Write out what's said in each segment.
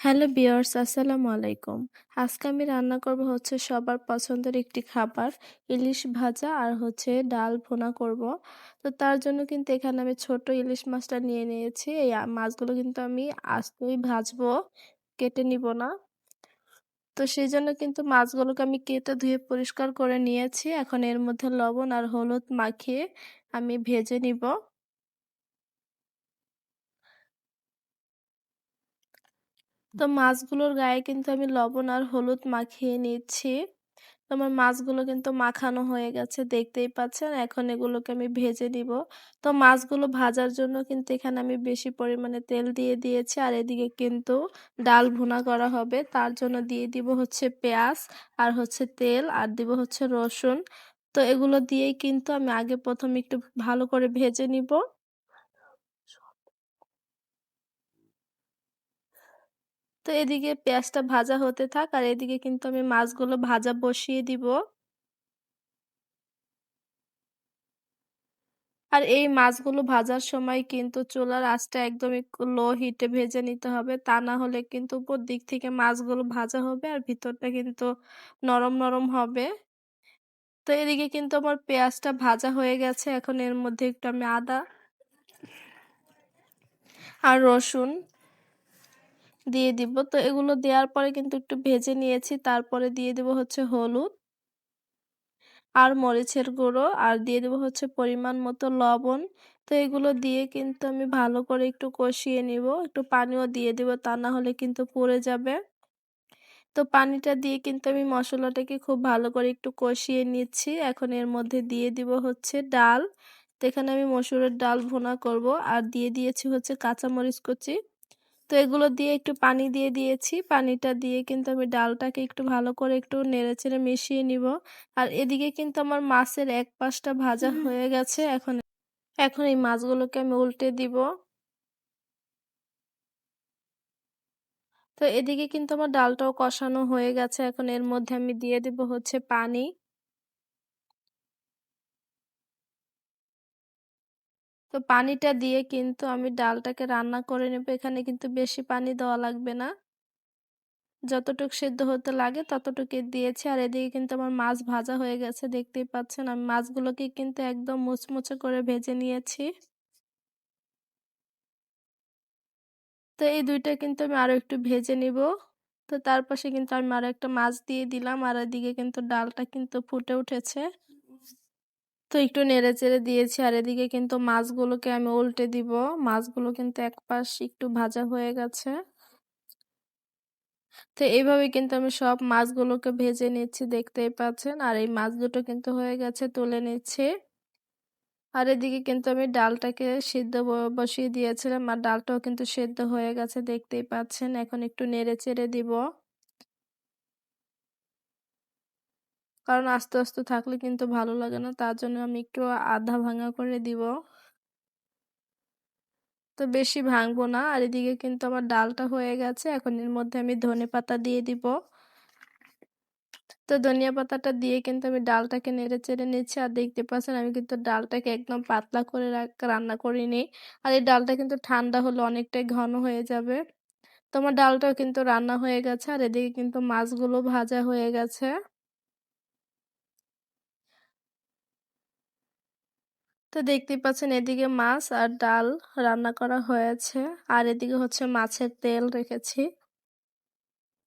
Hello বিয়ার্স আসসালামু আলাইকুম। আজকে আমি রান্না করব হচ্ছে সবার পছন্দের একটি খাবার, ইলিশ ভাজা আর হচ্ছে ডাল ভুনা করব। তো তার জন্য কিন্তু এখানে আমি ছোট ইলিশ মাছটা নিয়ে নিয়েছি। এই মাছগুলো কিন্তু আমি আস্তই ভাজবো, কেটে নিব না। তো সেই জন্য কিন্তু মাছগুলোকে আমি কেটে ধুয়ে পরিষ্কার করে নিয়েছি। এখন এর মধ্যে লবণ আর হলুদ মাখিয়ে আমি ভেজে নিব। তো মাছগুলোর গায়ে কিন্তু আমি লবণ আর হলুদ মাখিয়ে নিচ্ছি। তো আমার মাছগুলো কিন্তু মাখানো হয়ে গেছে, দেখতেই পাচ্ছেন। এখন এগুলোকে আমি ভেজে নিব। তো মাছগুলো ভাজার জন্য কিন্তু এখানে আমি বেশি পরিমাণে তেল দিয়ে দিয়েছি আর এদিকে কিন্তু ডাল ভুনা করা হবে। তার জন্য দিয়ে দিব হচ্ছে পেঁয়াজ আর হচ্ছে তেল আর দিব হচ্ছে রসুন। তো এগুলো দিয়েই কিন্তু আমি আগে প্রথম একটু ভালো করে ভেজে নিব। তো এদিকে পেঁয়াজটা ভাজা হতে থাক, আর এদিকে কিন্তু আমি মাছগুলো ভাজা বসিয়ে দিব। আর এই মাছগুলো ভাজার সময় কিন্তু চুলার আঁচটা একদম লো হিটে ভেজে নিতে হবে। তা না হলে কিন্তু উপর দিক থেকে মাছগুলো ভাজা হবে আর ভিতরটা কিন্তু নরম নরম হবে। তো এদিকে কিন্তু আমার পেঁয়াজটা ভাজা হয়ে গেছে, এখন এর মধ্যে একটু আমি আদা আর রসুন দিয়ে দিব। তো এগুলো দেওয়ার পরে কিন্তু একটু ভেজে নিয়েছি। তারপরে দিয়ে দেব হচ্ছে হলুদ আর মরিচের গুঁড়ো আর দিয়ে দেবো হচ্ছে পরিমাণ মতো লবণ। তো এগুলো দিয়ে কিন্তু আমি ভালো করে একটু কষিয়ে নিব। একটু পানিও দিয়ে দেবো, তা না হলে কিন্তু পড়ে যাবে। তো পানিটা দিয়ে কিন্তু আমি মশলাটাকে খুব ভালো করে একটু কষিয়ে নিচ্ছি। এখন এর মধ্যে দিয়ে দিব হচ্ছে ডাল। তো এখানে আমি মসুরের ডাল ভুনা করব। আর দিয়ে দিয়েছি হচ্ছে কাঁচামরিচ কুচি। তো এগুলো দিয়ে একটু পানি দিয়ে দিয়েছি। পানিটা দিয়ে কিন্তু আমি ডালটাকে একটু ভালো করে একটু নেড়েচেড়ে মিশিয়ে নিব। আর এদিকে কিন্তু আমার মাছের এক পাশটা ভাজা হয়ে গেছে। এখন এখন এই মাছগুলোকে আমি উল্টে দিব। তো এদিকে কিন্তু আমার ডালটাও কষানো হয়ে গেছে। এখন এর মধ্যে আমি দিয়ে দিব হচ্ছে পানি। তো পানিটা দিয়ে কিন্তু আমি ডালটাকে রান্না করে নেব। এখানে কিন্তু বেশি পানি দেওয়া লাগবে না। যতটুক সেদ্ধ হতে লাগে ততটুকু দিয়েছি। আর এদিকে কিন্তু আমার মাছ ভাজা হয়ে গেছে, দেখতেই পাচ্ছেন। আমি মাছগুলোকে কিন্তু একদম মুচমুচে করে ভেজে নিয়েছি। তো এই দুইটা কিন্তু আমি আরও একটু ভেজে নিব। তো তার পাশে কিন্তু আমি আরও একটা মাছ দিয়ে দিলাম। আর এদিকে কিন্তু ডালটা কিন্তু ফুটে উঠেছে। তো একটু নেড়ে চেড়ে দিয়েছি। আর এদিকে কিন্তু মাছগুলোকে আমি উল্টে দিব। মাছগুলো কিন্তু এক পাশ একটু ভাজা হয়ে গেছে। তো এইভাবে কিন্তু আমি সব মাছগুলোকে ভেজে নিচ্ছি, দেখতেই পাচ্ছেন। আর এই মাছ দুটো কিন্তু হয়ে গেছে, তুলে নিচ্ছি। আর এদিকে কিন্তু আমি ডালটাকে সিদ্ধ বসিয়ে দিয়েছিলাম। আর ডালটাও কিন্তু সেদ্ধ হয়ে গেছে, দেখতেই পাচ্ছেন। এখন একটু নেড়ে চেড়ে দিব। কারণ আস্তে আস্তে থাকলে কিন্তু ভালো লাগে না। তার জন্য আমি একটু আধা ভাঙা করে দিব। তো বেশি ভাঙবো না। আর এদিকে কিন্তু আমার ডালটা হয়ে গেছে। এখন এর মধ্যে আমি ধনে পাতা দিয়ে দিব। তো ধনিয়া পাতাটা দিয়ে কিন্তু আমি ডালটাকে নেড়ে চেড়ে নিচ্ছি। আর দেখতে পাচ্ছেন আমি কিন্তু ডালটাকে একদম পাতলা করে রান্না করিনি। আর এই ডালটা কিন্তু ঠান্ডা হলে অনেকটাই ঘন হয়ে যাবে। তোমার ডালটাও কিন্তু রান্না হয়ে গেছে। আর এদিকে কিন্তু মাছগুলো ভাজা হয়ে গেছে। তো দেখতেই পাচ্ছেন এদিকে মাছ আর ডাল রান্না করা হয়েছে, আর এদিকে হচ্ছে মাছের তেল রেখেছি।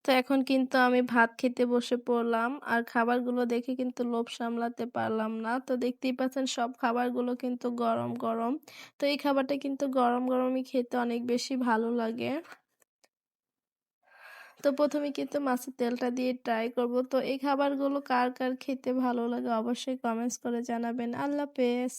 তো এখন কিন্তু আমি ভাত খেতে বসে পড়লাম, আর খাবারগুলো দেখে কিন্তু লোভ সামলাতে পারলাম না। তো দেখতেই পাচ্ছেন সব খাবারগুলো কিন্তু গরম গরম। তো এই খাবারটা কিন্তু গরম, গরমই খেতে অনেক বেশি ভালো লাগে। তো প্রথমে কিন্তু মাছের তেলটা দিয়ে ট্রাই করব। তো এই খাবারগুলো কার কার খেতে ভালো লাগে অবশ্যই কমেন্টস করে জানাবেন। আল্লাহ হাফেজ।